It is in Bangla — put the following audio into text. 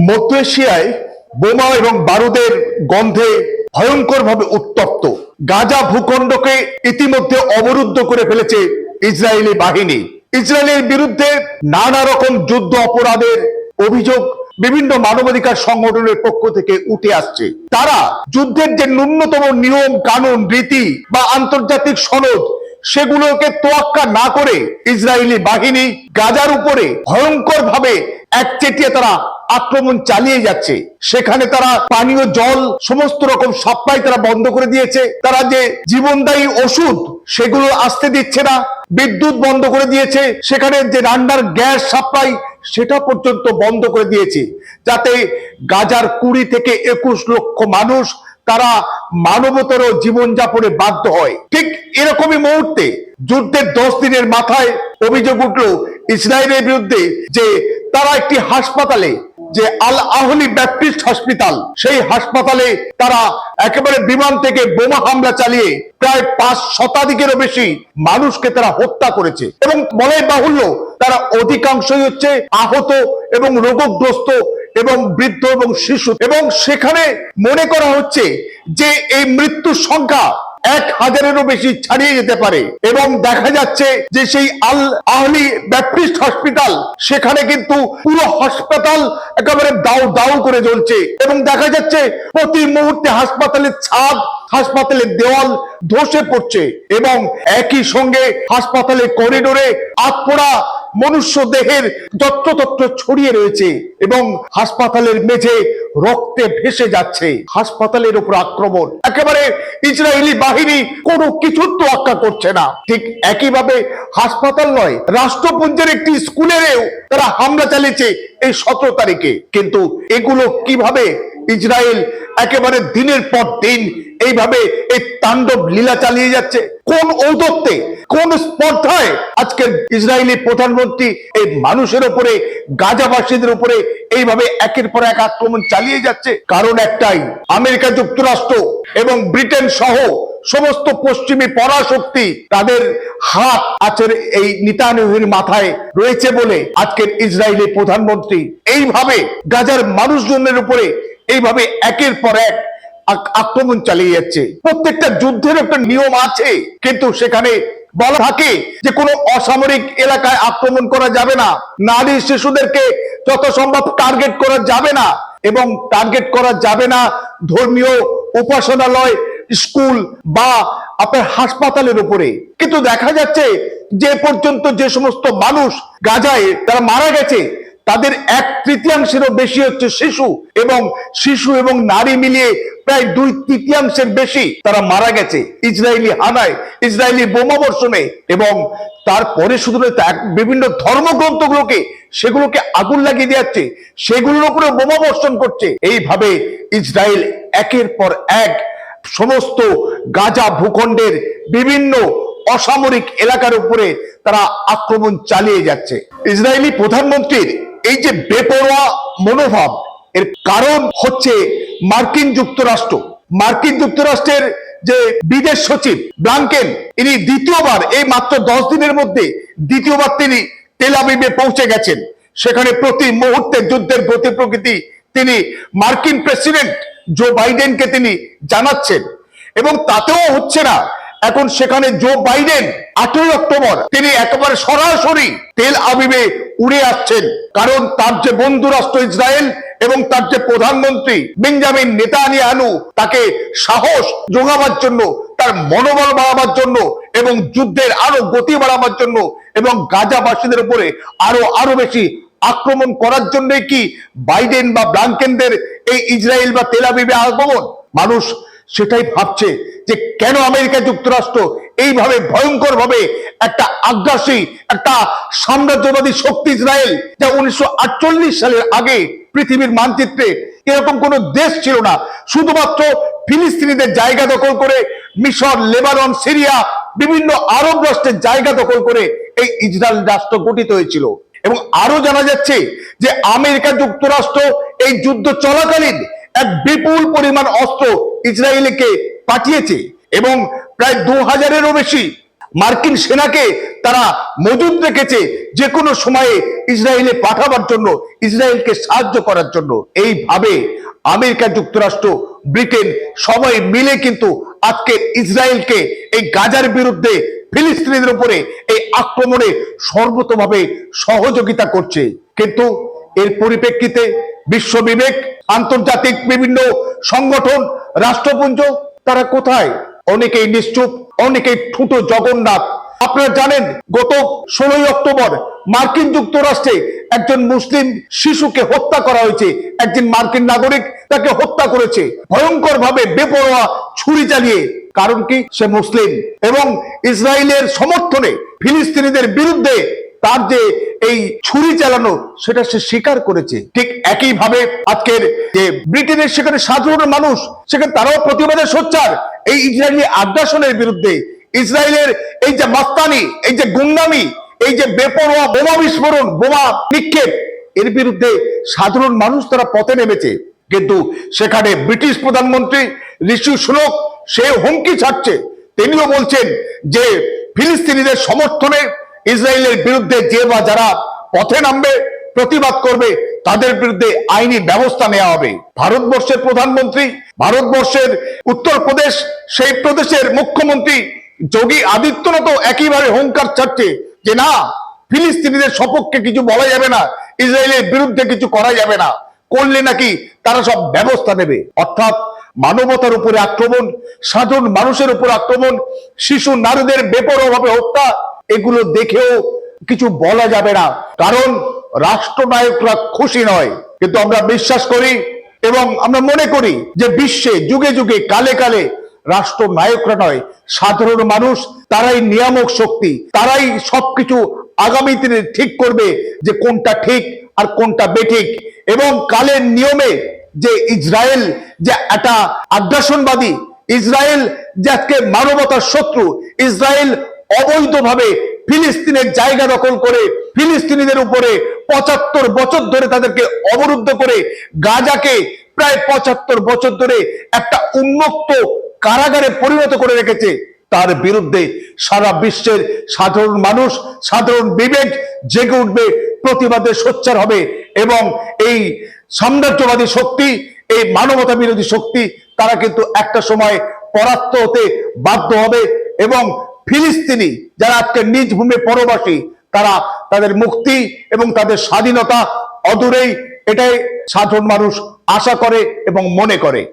মধ্য এশিয়ায় বোমা এবং বারুদের গন্ধে ভয়ঙ্করভাবে উত্তপ্ত। গাজা ভূখণ্ডকে ইতিমধ্যে অবরুদ্ধ করে ফেলেছে ইসরায়েলি বাহিনী। ইসরায়েলের বিরুদ্ধে নানা রকম যুদ্ধ অপরাধের অভিযোগ বিভিন্ন মানবাধিকার সংগঠনের পক্ষ থেকে উঠে আসছে। তারা যুদ্ধের যে ন্যূনতম নিয়ম, কানুন, রীতি বা আন্তর্জাতিক সনদ, সেগুলোকে তোয়াক্কা না করে ইসরায়েলি বাহিনী গাজার উপরে ভয়ঙ্কর ভাবে একচেটিয়া তারা আক্রমণ চালিয়ে যাচ্ছে। সেখানে তারা পানীয় জল, সমস্ত রকম সাপ্লাই তারা বন্ধ করে দিয়েছে। তারা যে জীবনদায়ী ওষুধ, সেগুলো আসতে দিচ্ছে না, বিদ্যুৎ বন্ধ করে দিয়েছে। সেখানে যে রান্নার গ্যাস সাপ্লাই, সেটা পর্যন্ত বন্ধ করে দিয়েছে। যাতে গাজার কুড়ি থেকে একুশ লক্ষ মানুষ তারা মানবতর জীবনযাপনে বাধ্য হয়। ঠিক এরকমই মুহূর্তে যুদ্ধের দশ দিনের মাথায় অভিযোগ উঠল ইসরায়েলের বিরুদ্ধে যে তারা একটি হাসপাতালে যে আল আহলি ব্যাপটিস্ট হসপিটাল সেই হাসপাতালে তারা একেবারে বিমান থেকে বোমা হামলা চালিয়ে প্রায় পাঁচ শতাধিকেরও বেশি মানুষকে তারা হত্যা করেছে। এবং বলাই বাহুল্য, তারা অধিকাংশই হচ্ছে আহত এবং রোগগ্রস্ত এবং বৃদ্ধ এবং শিশু। এবং সেখানে মনে করা হচ্ছে যে এই মৃত্যুর সংখ্যা এক হাজারেরও বেশি ছাড়িয়ে যেতে পারে। এবং দেখা যাচ্ছে যে সেই আল আহলি ব্যাপটিস্ট হসপিটাল, সেখানে কিন্তু পুরো হাসপাতাল একেবারে দাউ দাউ করে জ্বলছে। এবং দেখা যাচ্ছে প্রতি মুহূর্তে হাসপাতালের ছাদ, হাসপাতালের দেওয়াল ধসে পড়ছে। এবং একই সঙ্গে হাসপাতালের করিডোরে আতপোড়া মনুষ্য দেহের যত্রতত্র ছড়িয়ে রয়েছে এবং হাসপাতালের মেঝে রক্তে ভেসে যাচ্ছে। হাসপাতালের উপর আক্রমণ। একেবারে ইসরায়েলি বাহিনী কোনো কিছুর তোয়াক্কা করছে না। ঠিক একইভাবে হাসপাতাল নয়, রাষ্ট্রপুঞ্জের একটি স্কুলেরও তারা হামলা চালিয়েছে এই সতেরো তারিখে। কিন্তু এগুলো কীভাবে ইসরায়েল একেবারে দিনের পর দিন এইভাবে এই তাণ্ডব লীলা চালিয়ে যাচ্ছে। কোন ঔদত্তে কোন স্পর্ধায় আজকের ইসরায়েলি প্রধানমন্ত্রী এই মানুষের উপরে, গাজাবাসীদের উপরে এইভাবে একের পর এক আক্রমণ চালিয়ে যাচ্ছে। কারণ একটাই, আমেরিকা যুক্তরাষ্ট্র এবং ব্রিটেন সহ সমস্ত পশ্চিমী পরাশক্তি তাদের হাত আজকের এই নিতানুহীর মাথায় রয়েছে বলে আজকের ইসরায়েলি প্রধানমন্ত্রী এইভাবে গাজার মানুষজনের উপরে এইভাবে একের পর এক আক্রমণ চালিয়ে যাচ্ছে। প্রত্যেকটা যুদ্ধের একটা নিয়ম আছে, কিন্তু সেখানে বলা থাকে যে কোনো অসামরিক এলাকায় আক্রমণ করা যাবে না। নারী শিশুদেরকে যত সম্ভব টার্গেট করা যাবে না এবং টার্গেট করা যাবে না ধর্মীয় উপাসনালয়, স্কুল বা আপনার হাসপাতালের উপরে। কিন্তু দেখা যাচ্ছে যে পর্যন্ত যে সমস্ত মানুষ গাজায় তারা মারা গেছে তাদের এক তৃতীয়াংশেরও বেশি হচ্ছে শিশু এবং শিশু এবং নারী মিলিয়ে প্রায় দুই তৃতীয়াংশের বেশি তারা মারা গেছে ইসরায়েলি হানায়, ইসরায়েলি বোমা বর্ষণে এবং তারপরে শুধু বিভিন্ন ধর্মগ্রন্থগুলোকে, সেগুলোকে আগুন লাগিয়ে দিচ্ছে সেগুলোর উপরে বোমা বর্ষণ করছে। এইভাবে ইসরায়েল একের পর এক সমস্ত গাজা ভূখণ্ডের বিভিন্ন অসামরিক এলাকার উপরে তারা আক্রমণ চালিয়ে যাচ্ছে। ইসরায়েলি প্রধানমন্ত্রীর এই যে বেপরোয়া মনোভাব, এর কারণ হচ্ছে মার্কিন যুক্তরাষ্ট্র। মার্কিন যুক্তরাষ্ট্রের যে বিদেশ সচিব ব্লাঙ্কেন, ইনি দ্বিতীয়বার, এই মাত্র দশ দিনের মধ্যে দ্বিতীয়বার তিনি তেল আবিবে পৌঁছে গেছেন। সেখানে প্রতি মুহূর্তে যুদ্ধের গতি প্রকৃতি তিনি মার্কিন প্রেসিডেন্ট জো বাইডেনকে তিনি জানাচ্ছেন। এবং তাতেও হচ্ছে না এখন সেখানে জো বাইডেন আটই অক্টোবর তিনি একেবারে সরাসরি তেল আবিবে উড়ে আসছেন। কারণ তার যে বন্ধু রাষ্ট্র ইসরায়েল এবং তার যে প্রধানমন্ত্রী বেঞ্জামিন নেতানিয়ানু তাকে সাহস যোগাবার জন্য, তার মনোবল বাড়াবার জন্য এবং যুদ্ধের আরও গতি বাড়াবার জন্য এবং গাজাবাসীদের উপরে আরও আরও বেশি আক্রমণ করার জন্যই কি বাইডেন বা ব্লাঙ্কেনদের এই ইসরায়েল বা তেলাবিবে আগমন? মানুষ সেটাই ভাবছে। যে কেন আমেরিকা যুক্তরাষ্ট্র এইভাবে ভয়ঙ্কর ভাবে একটা আগ্রাসী, একটা সাম্রাজ্যবাদী শক্তি ইসরায়েল, যা উনিশশো সালের আগে পৃথিবীর মানচিত্রে এরকম কোন দেশ ছিল না, শুধুমাত্র ফিলিস্তিনিদের জায়গা দখল করে, মিশর, লেবানন, সিরিয়া, বিভিন্ন আরব রাষ্ট্রের জায়গা দখল করে এই ইসরায়েল রাষ্ট্র গঠিত হয়েছিল। এবং আরও জানা যাচ্ছে যে আমেরিকা যুক্তরাষ্ট্র এই যুদ্ধ চলাকালীন এক বিপুল পরিমাণ অস্ত্র ইসরায়েলকে পাঠিয়েছে এবং প্রায় দু হাজারেরও বেশি মার্কিন সেনাকে তারা মজুদ রেখেছে যে কোনো সময়ে ইসরায়েলে পাঠাবার জন্য, ইসরায়েলকে সাহায্য করার জন্য। এইভাবে আমেরিকা যুক্তরাষ্ট্র, ব্রিটেন সবাই মিলে কিন্তু আজকে ইসরায়েলকে এই গাজার বিরুদ্ধে ফিলিস্তিনিদের উপরে এই আক্রমণে সর্বতভাবে সহযোগিতা করছে। কিন্তু এর পরিপ্রেক্ষিতে বিশ্ব বিবেক আন্তর্জাতিক বিভিন্ন সংগঠন, রাষ্ট্রপুঞ্জ তারা কোথায়? অনেকেই নিশ্চুপ, অনেকেই ঠুটো জগন্নাথ। আপনারা জানেন, গত ষোলোই অক্টোবর মার্কিন যুক্তরাষ্ট্রে একজন মুসলিম শিশুকে হত্যা করা হয়েছে। একজন মার্কিন নাগরিক তাকে হত্যা করেছে। ভয়ঙ্কর ভাবে বেপরোয়া ছুরি চালিয়ে। কারণ কি? সে মুসলিম। এবং ইসরায়েলের সমর্থনে ফিলিস্তিনিদের বিরুদ্ধে তার যে এই ছুরি চালানো, সেটা সে স্বীকার করেছে। ঠিক একইভাবে আজকের যে ব্রিটেনের সেখানে সাধারণ মানুষ, সেখানে তারাও প্রতিবাদে সোচ্চার। এই ইসরায়েলি আগ্রাসনের বিরুদ্ধে ইসরায়েলের এই যে মাস্তানি, এই যে গুন্ডামি এই যে বেপরোয়া বোমা বিস্ফোরণ, বোমা নিক্ষেপ, এর বিরুদ্ধে সাধারণ মানুষ তারা পথে নেমেছে। কিন্তু সেখানে ব্রিটিশ প্রধানমন্ত্রী ঋষি সুনক, সে হুমকি ছাড়ছে। তিনিও বলছেন যে ফিলিস্তিনিদের সমর্থনে ইসরায়েলের বিরুদ্ধে যে বা যারা পথে নামবে, প্রতিবাদ করবে, তাদের বিরুদ্ধে আইনি ব্যবস্থা নেওয়া হবে। ভারতবর্ষের প্রধানমন্ত্রী, ভারতবর্ষের উত্তরপ্রদেশ, সেই প্রদেশের মুখ্যমন্ত্রী যোগী আদিত্যনাথ একইভাবে হুঙ্কার ছাড়ছে যে, না, ফিলিস্তিনিদের সপক্ষে কিছু বলা যাবে না, ইসরায়েলের বিরুদ্ধে কিছু করা যাবে না। করলে নাকি তারা সব ব্যবস্থা নেবে। অর্থাৎ মানবতার উপরে আক্রমণ, সাধারণ মানুষের উপর আক্রমণ, শিশু, নারীদের বেপরোয়াভাবে হত্যা এগুলো দেখেও কিছু বলা যাবে না। কারণ রাষ্ট্রনায়করা খুশি নয়। কিন্তু আমরা বিশ্বাস করি এবং আমরা মনে করি যে বিশ্বে যুগে যুগে, কালে কালে রাষ্ট্র নায়করা নয়, সাধারণ মানুষ, তারাই নিয়ামক শক্তি, তারাই সবকিছু আগামী দিনে ঠিক করবে যে কোনটা ঠিক আর কোনটা বেঠিক। এবং কালের নিয়মে যে ইসরায়েল যে একটা আগ্রাসনবাদী, ইসরায়েল যে আজকে মানবতার শত্রু, ইসরায়েল অবৈধভাবে ফিলিস্তিনের জায়গা দখল করে ফিলিস্তিনিদের উপরে পঁচাত্তর বছর ধরে তাদেরকে অবরুদ্ধ করে গাজাকে প্রায় পঁচাত্তর বছর ধরে একটা উন্মুক্ত কারাগারে পরিণত করে রেখেছে। তার বিরুদ্ধে সারা বিশ্বের সাধারণ মানুষ, সাধারণ বিবেক জেগে উঠবে, প্রতিবাদে সোচ্চার হবে এবং এই সাম্রাজ্যবাদী শক্তি, এই মানবতা বিরোধী শক্তি, তারা কিন্তু একটা সময় পরাস্ত হতে বাধ্য হবে এবং ফিলিস্তিনি যারা আজকে নিজ ভূমি পরবাসী, তারা তাদের মুক্তি এবং তাদের স্বাধীনতা অদূরেই এটাই সাধারণ মানুষ আশা করে এবং মনে করে।